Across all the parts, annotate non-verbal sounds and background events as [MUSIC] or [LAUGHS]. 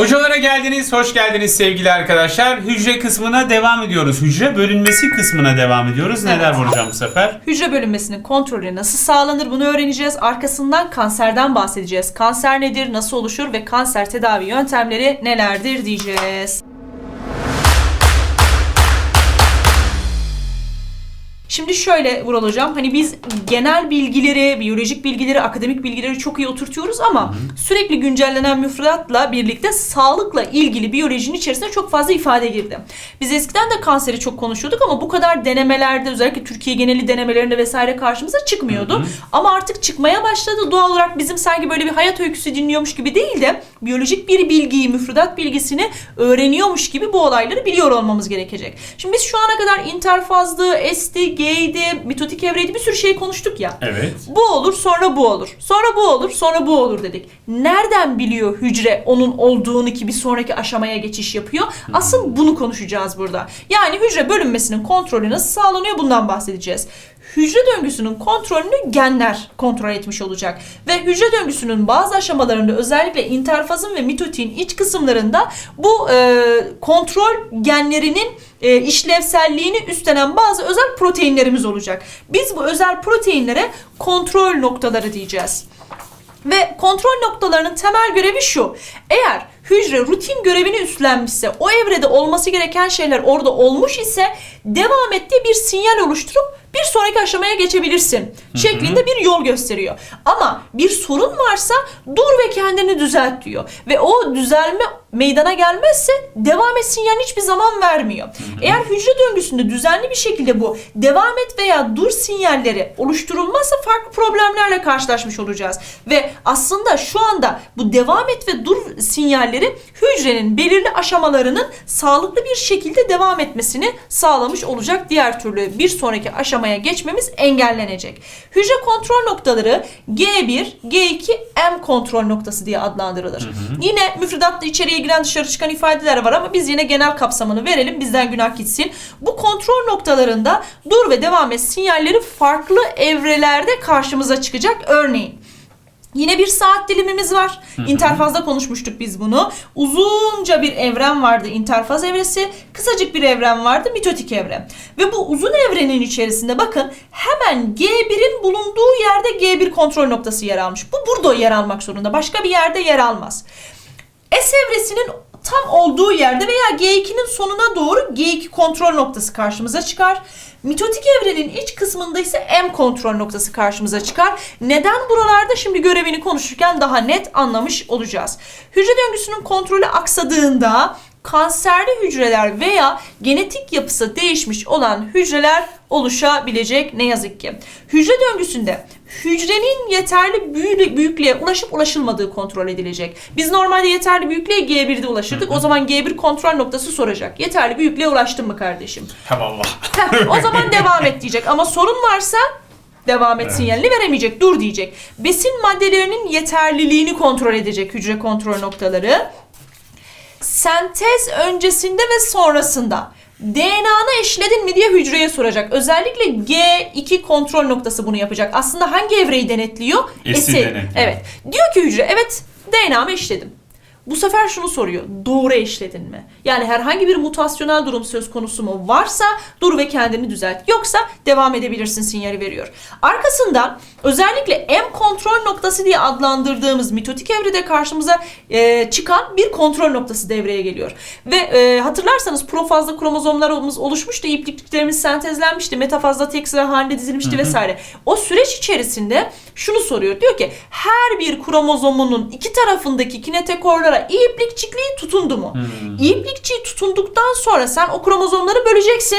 Hocalara geldiniz, hoş geldiniz sevgili arkadaşlar. Hücre kısmına devam ediyoruz. Hücre bölünmesi kısmına devam ediyoruz. Neler vuracağım bu sefer? Hücre bölünmesinin kontrolü nasıl sağlanır bunu öğreneceğiz. Arkasından kanserden bahsedeceğiz. Kanser nedir, nasıl oluşur ve kanser tedavi yöntemleri nelerdir diyeceğiz. Şimdi şöyle Vural Hocam, hani biz genel bilgileri, biyolojik bilgileri, akademik bilgileri çok iyi oturtuyoruz ama sürekli güncellenen müfredatla birlikte sağlıkla ilgili biyolojinin içerisine çok fazla ifade girdi. Biz eskiden de kanseri çok konuşuyorduk ama bu kadar denemelerde özellikle Türkiye geneli denemelerinde vesaire karşımıza çıkmıyordu. Ama artık çıkmaya başladı. Doğal olarak bizim sanki böyle bir hayat öyküsü dinliyormuş gibi değil de biyolojik bir bilgiyi, müfredat bilgisini öğreniyormuş gibi bu olayları biliyor olmamız gerekecek. Şimdi biz şu ana kadar interfazdı, esti, G'ydi, mitotik evreydi bir sürü şey konuştuk ya. Evet. Bu olur, sonra bu olur. Sonra bu olur, sonra bu olur dedik. Nereden biliyor hücre onun olduğunu ki bir sonraki aşamaya geçiş yapıyor? Asıl bunu konuşacağız burada. Yani hücre bölünmesinin kontrolü nasıl sağlanıyor bundan bahsedeceğiz. Hücre döngüsünün kontrolünü genler kontrol etmiş olacak. Ve hücre döngüsünün bazı aşamalarında özellikle interfazın ve mitotiğin iç kısımlarında bu e, kontrol genlerinin e, işlevselliğini üstlenen bazı özel proteinlerimiz olacak. Biz bu özel proteinlere kontrol noktaları diyeceğiz. Ve kontrol noktalarının temel görevi şu. Eğer hücre rutin görevini üstlenmişse, o evrede olması gereken şeyler orada olmuş ise devam et diye bir sinyal oluşturup bir sonraki aşamaya geçebilirsin şeklinde bir yol gösteriyor. Ama bir sorun varsa dur ve kendini düzelt diyor. Ve o düzelme meydana gelmezse devam et sinyalini hiçbir zaman vermiyor. Eğer hücre döngüsünde düzenli bir şekilde bu devam et veya dur sinyalleri oluşturulmazsa farklı problemlerle karşılaşmış olacağız. Ve aslında şu anda bu devam et ve dur sinyalleri hücrenin belirli aşamalarının sağlıklı bir şekilde devam etmesini sağlamış olacak. Diğer türlü bir sonraki aşamaya geçmemiz engellenecek. Hücre kontrol noktaları G1, G2, M kontrol noktası diye adlandırılır. Yine müfredatta içeriye giren dışarı çıkan ifadeler var ama biz yine genel kapsamını verelim. Bizden günah gitsin. Bu kontrol noktalarında dur ve devam et sinyalleri farklı evrelerde karşımıza çıkacak. Örneğin Yine bir saat dilimimiz var. İnterfazda konuşmuştuk biz bunu. Uzunca bir evren vardı interfaz evresi. Kısacık bir evren vardı mitotik evre. Ve bu uzun evrenin içerisinde bakın hemen G1'in bulunduğu yerde G1 kontrol noktası yer almış. Bu burada yer almak zorunda. Başka bir yerde yer almaz. S evresinin tam olduğu yerde veya G2'nin sonuna doğru G2 kontrol noktası karşımıza çıkar. Mitotik evrenin iç kısmında ise M kontrol noktası karşımıza çıkar. Neden buralarda şimdi görevini konuşurken daha net anlamış olacağız. Hücre döngüsünün kontrolü aksadığında kanserli hücreler veya genetik yapısı değişmiş olan hücreler oluşabilecek ne yazık ki. Hücre döngüsünde hücrenin yeterli büyü- büyüklüğe ulaşıp ulaşılmadığı kontrol edilecek. Biz normalde yeterli büyüklüğe G1'de ulaşırdık. O zaman G1 kontrol noktası soracak. Yeterli büyüklüğe ulaştın mı kardeşim? Eyvallah. Heh, o zaman [LAUGHS] devam et diyecek. Ama sorun varsa devam et Evet. sinyalini veremeyecek. Dur diyecek. Besin maddelerinin yeterliliğini kontrol edecek hücre kontrol noktaları. Sentez öncesinde ve sonrasında DNA'nı eşledin mi diye hücreye soracak. Özellikle G2 kontrol noktası bunu yapacak. Aslında hangi evreyi denetliyor? Esi Esi. denetliyor. Evet. Diyor ki hücre evet DNA'mı eşledim. Bu sefer şunu soruyor. Doğru eşledin mi? Yani herhangi bir mutasyonel durum söz konusu mu varsa dur ve kendini düzelt. Yoksa devam edebilirsin sinyali veriyor. Arkasından özellikle M kontrol noktası diye adlandırdığımız mitotik evrede karşımıza e, çıkan bir kontrol noktası devreye geliyor. Ve e, hatırlarsanız profazda kromozomlarımız oluşmuştu, iplikliklerimiz sentezlenmişti, metafazda tek sıra halinde dizilmişti vesaire. O süreç içerisinde şunu soruyor. Diyor ki her bir kromozomunun iki tarafındaki kinetekorlara iplikçikliği tutundu mu? İplikçiği tutunduktan sonra sen o kromozomları böleceksin.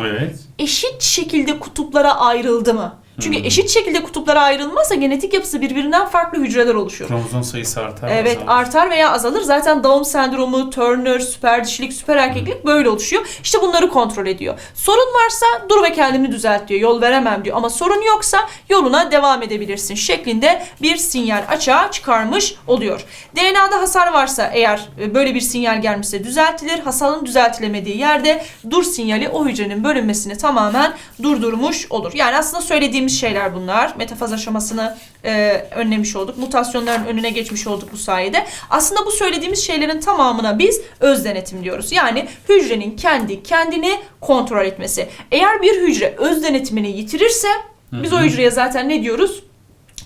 Evet. Eşit şekilde kutuplara ayrıldı mı? Çünkü eşit şekilde kutuplara ayrılmazsa genetik yapısı birbirinden farklı hücreler oluşuyor. Kromozom sayısı artar. Evet azalır. artar veya azalır. Zaten Down sendromu, Turner, süper dişilik, süper erkeklik böyle oluşuyor. İşte bunları kontrol ediyor. Sorun varsa dur ve kendini düzelt diyor. Yol veremem diyor. Ama sorun yoksa yoluna devam edebilirsin şeklinde bir sinyal açığa çıkarmış oluyor. DNA'da hasar varsa eğer e, böyle bir sinyal gelmişse düzeltilir. Hasarın düzeltilemediği yerde dur sinyali o hücrenin bölünmesini tamamen durdurmuş olur. Yani aslında söylediğimiz dediğimiz şeyler bunlar. Metafaz aşamasını e, önlemiş olduk. Mutasyonların önüne geçmiş olduk bu sayede. Aslında bu söylediğimiz şeylerin tamamına biz öz denetim diyoruz. Yani hücrenin kendi kendini kontrol etmesi. Eğer bir hücre öz denetimini yitirirse biz o hücreye zaten ne diyoruz?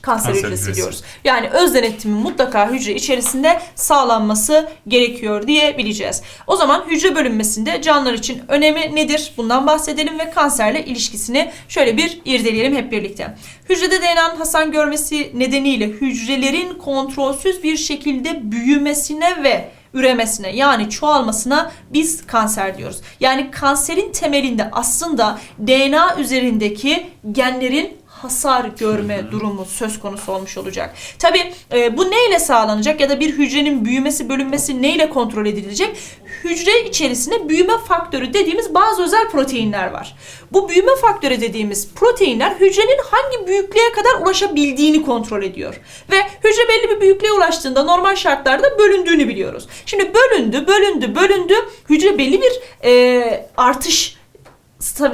Kanser, Kanser hücresi hücresi. diyoruz. Yani öz denetimin mutlaka hücre içerisinde sağlanması gerekiyor diye bileceğiz. O zaman hücre bölünmesinde canlılar için önemi nedir? Bundan bahsedelim ve kanserle ilişkisini şöyle bir irdeleyelim hep birlikte. Hücrede DNA'nın hasar görmesi nedeniyle hücrelerin kontrolsüz bir şekilde büyümesine ve üremesine yani çoğalmasına biz kanser diyoruz. Yani kanserin temelinde aslında DNA üzerindeki genlerin hasar görme durumu söz konusu olmuş olacak. Tabi bu neyle sağlanacak ya da bir hücrenin büyümesi bölünmesi neyle kontrol edilecek? Hücre içerisinde büyüme faktörü dediğimiz bazı özel proteinler var. Bu büyüme faktörü dediğimiz proteinler hücrenin hangi büyüklüğe kadar ulaşabildiğini kontrol ediyor. Ve hücre belli bir büyüklüğe ulaştığında normal şartlarda bölündüğünü biliyoruz. Şimdi bölündü, bölündü, bölündü. Hücre belli bir e, artış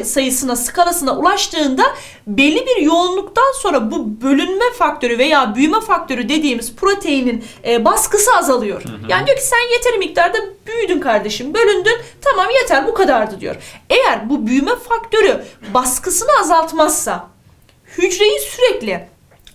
sayısına, skalasına ulaştığında belli bir yoğunluktan sonra bu bölünme faktörü veya büyüme faktörü dediğimiz proteinin e, baskısı azalıyor. Yani diyor ki sen yeteri miktarda büyüdün kardeşim, bölündün, tamam yeter bu kadardı diyor. Eğer bu büyüme faktörü baskısını azaltmazsa, hücreyi sürekli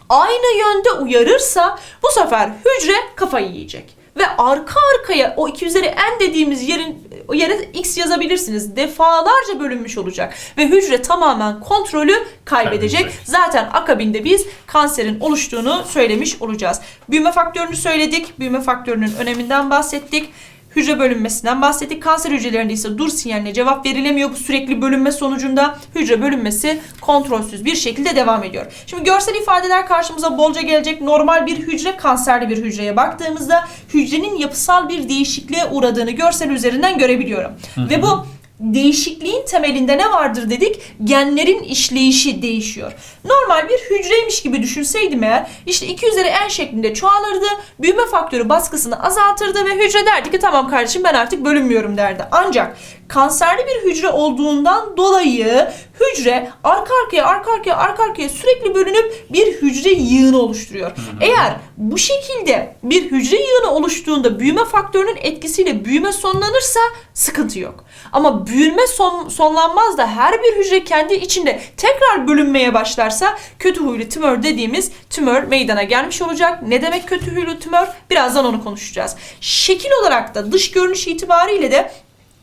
aynı yönde uyarırsa bu sefer hücre kafayı yiyecek. Ve arka arkaya o 2 üzeri n dediğimiz yerin o yere x yazabilirsiniz. Defalarca bölünmüş olacak. Ve hücre tamamen kontrolü kaybedecek. Kaybedecek. Zaten akabinde biz kanserin oluştuğunu söylemiş olacağız. Büyüme faktörünü söyledik. Büyüme faktörünün öneminden bahsettik. Hücre bölünmesinden bahsettik. Kanser hücrelerinde ise dur sinyaline cevap verilemiyor. Bu sürekli bölünme sonucunda hücre bölünmesi kontrolsüz bir şekilde devam ediyor. Şimdi görsel ifadeler karşımıza bolca gelecek. Normal bir hücre kanserli bir hücreye baktığımızda hücrenin yapısal bir değişikliğe uğradığını görsel üzerinden görebiliyorum. Ve bu değişikliğin temelinde ne vardır dedik? Genlerin işleyişi değişiyor. Normal bir hücreymiş gibi düşünseydim eğer işte 2 üzeri n şeklinde çoğalırdı. Büyüme faktörü baskısını azaltırdı ve hücre derdi ki tamam kardeşim ben artık bölünmüyorum derdi. Ancak kanserli bir hücre olduğundan dolayı hücre arka arkaya arka arkaya arka arkaya sürekli bölünüp bir hücre yığını oluşturuyor. Eğer bu şekilde bir hücre yığını oluştuğunda büyüme faktörünün etkisiyle büyüme sonlanırsa sıkıntı yok. Ama büyüme son, sonlanmaz da her bir hücre kendi içinde tekrar bölünmeye başlarsa kötü huylu tümör dediğimiz tümör meydana gelmiş olacak. Ne demek kötü huylu tümör? Birazdan onu konuşacağız. Şekil olarak da dış görünüş itibariyle de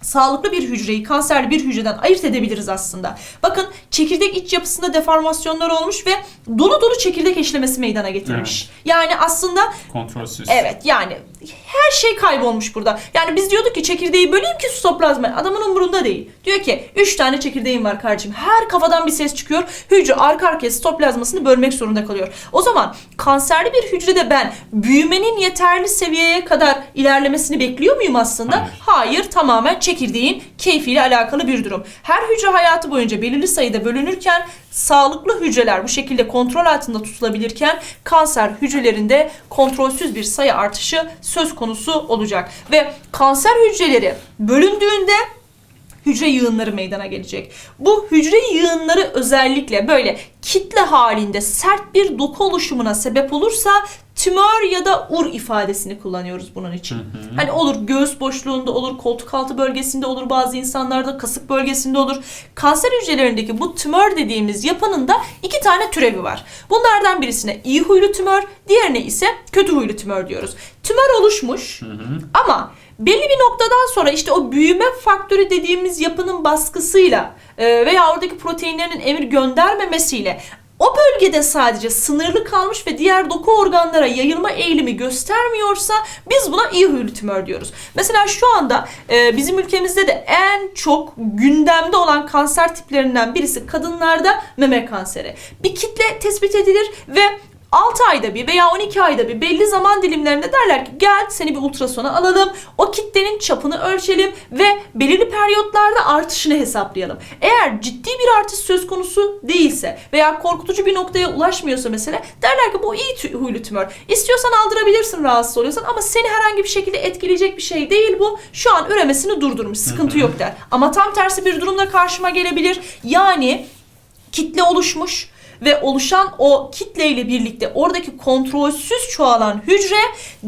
sağlıklı bir hücreyi kanserli bir hücreden ayırt edebiliriz aslında. Bakın çekirdek iç yapısında deformasyonlar olmuş ve dolu dolu çekirdek eşlemesi meydana getirmiş. Yani aslında Kontrolsüz. Evet yani her şey kaybolmuş burada. Yani biz diyorduk ki çekirdeği böleyim ki sitoplazma. Adamın umurunda değil. Diyor ki 3 tane çekirdeğim var kardeşim. Her kafadan bir ses çıkıyor. Hücre arka arkaya sitoplazmasını bölmek zorunda kalıyor. O zaman kanserli bir hücrede ben büyümenin yeterli seviyeye kadar ilerlemesini bekliyor muyum aslında? Hayır. Hayır tamamen çekirdeğin keyfiyle alakalı bir durum. Her hücre hayatı boyunca belirli sayıda bölünürken sağlıklı hücreler bu şekilde kontrol altında tutulabilirken kanser hücrelerinde kontrolsüz bir sayı artışı söz konusu olacak. Ve kanser hücreleri bölündüğünde hücre yığınları meydana gelecek. Bu hücre yığınları özellikle böyle kitle halinde sert bir doku oluşumuna sebep olursa tümör ya da ur ifadesini kullanıyoruz bunun için. Hani olur göğüs boşluğunda olur, koltuk altı bölgesinde olur, bazı insanlarda kasık bölgesinde olur. Kanser hücrelerindeki bu tümör dediğimiz yapının da iki tane türevi var. Bunlardan birisine iyi huylu tümör, diğerine ise kötü huylu tümör diyoruz. Tümör oluşmuş ama belli bir noktadan sonra işte o büyüme faktörü dediğimiz yapının baskısıyla e, veya oradaki proteinlerin emir göndermemesiyle o bölgede sadece sınırlı kalmış ve diğer doku organlara yayılma eğilimi göstermiyorsa biz buna iyi huylu tümör diyoruz. Mesela şu anda e, bizim ülkemizde de en çok gündemde olan kanser tiplerinden birisi kadınlarda meme kanseri. Bir kitle tespit edilir ve 6 ayda bir veya 12 ayda bir belli zaman dilimlerinde derler ki gel seni bir ultrasona alalım. O kitlenin çapını ölçelim ve belirli periyotlarda artışını hesaplayalım. Eğer ciddi bir artış söz konusu değilse veya korkutucu bir noktaya ulaşmıyorsa mesela derler ki bu iyi huylu tümör. İstiyorsan aldırabilirsin rahatsız oluyorsan ama seni herhangi bir şekilde etkileyecek bir şey değil bu. Şu an üremesini durdurmuş sıkıntı yok der. Ama tam tersi bir durumda karşıma gelebilir. Yani kitle oluşmuş ve oluşan o kitleyle birlikte oradaki kontrolsüz çoğalan hücre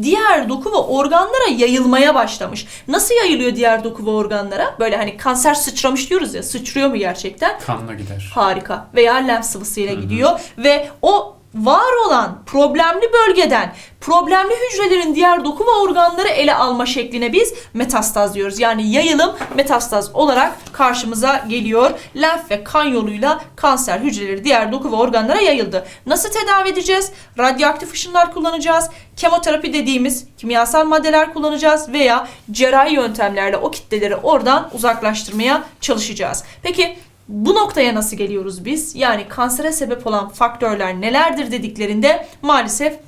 diğer doku ve organlara yayılmaya başlamış. Nasıl yayılıyor diğer doku ve organlara? Böyle hani kanser sıçramış diyoruz ya sıçrıyor mu gerçekten? Kanla gider. Harika. Veya lenf sıvısıyla gidiyor ve o var olan problemli bölgeden problemli hücrelerin diğer doku ve organları ele alma şekline biz metastaz diyoruz. Yani yayılım metastaz olarak karşımıza geliyor. Lenf ve kan yoluyla kanser hücreleri diğer doku ve organlara yayıldı. Nasıl tedavi edeceğiz? Radyoaktif ışınlar kullanacağız. Kemoterapi dediğimiz kimyasal maddeler kullanacağız veya cerrahi yöntemlerle o kitleleri oradan uzaklaştırmaya çalışacağız. Peki bu noktaya nasıl geliyoruz biz? Yani kansere sebep olan faktörler nelerdir dediklerinde maalesef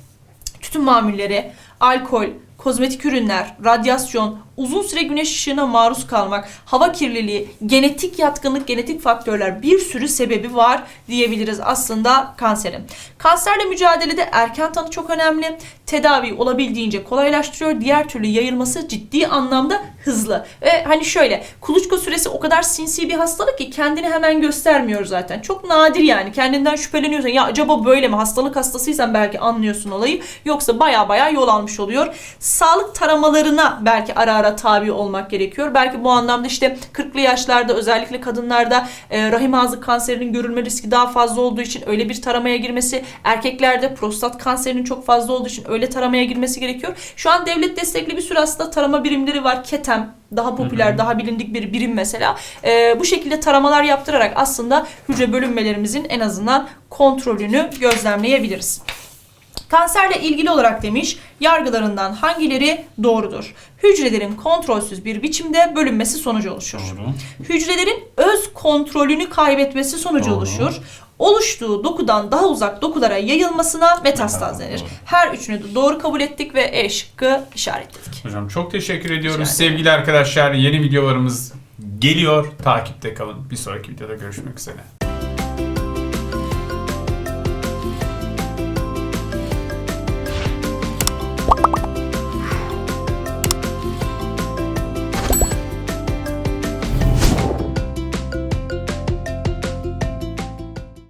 tütün mamulleri, alkol, kozmetik ürünler, radyasyon, uzun süre güneş ışığına maruz kalmak, hava kirliliği, genetik yatkınlık, genetik faktörler bir sürü sebebi var diyebiliriz aslında kanserin. Kanserle mücadelede erken tanı çok önemli. Tedavi olabildiğince kolaylaştırıyor. Diğer türlü yayılması ciddi anlamda hızlı. Ve hani şöyle kuluçka süresi o kadar sinsi bir hastalık ki kendini hemen göstermiyor zaten. Çok nadir yani. Kendinden şüpheleniyorsan ya acaba böyle mi? Hastalık hastasıysan belki anlıyorsun olayı. Yoksa baya baya yol almış oluyor. Sağlık taramalarına belki ara ara tabi olmak gerekiyor. Belki bu anlamda işte 40'lı yaşlarda özellikle kadınlarda e, rahim ağzı kanserinin görülme riski daha fazla olduğu için öyle bir taramaya girmesi, erkeklerde prostat kanserinin çok fazla olduğu için öyle taramaya girmesi gerekiyor. Şu an devlet destekli bir sürü aslında tarama birimleri var. KETEM daha popüler, daha bilindik bir birim mesela. E, bu şekilde taramalar yaptırarak aslında hücre bölünmelerimizin en azından kontrolünü gözlemleyebiliriz. Kanserle ilgili olarak demiş, yargılarından hangileri doğrudur? Hücrelerin kontrolsüz bir biçimde bölünmesi sonucu oluşur. Doğru. Hücrelerin öz kontrolünü kaybetmesi sonucu Doğru. oluşur. Oluştuğu dokudan daha uzak dokulara yayılmasına metastaz denir. Her üçünü de doğru kabul ettik ve E şıkkı işaretledik. Hocam çok teşekkür ediyoruz. Sevgili arkadaşlar yeni videolarımız geliyor. Takipte kalın. Bir sonraki videoda görüşmek üzere.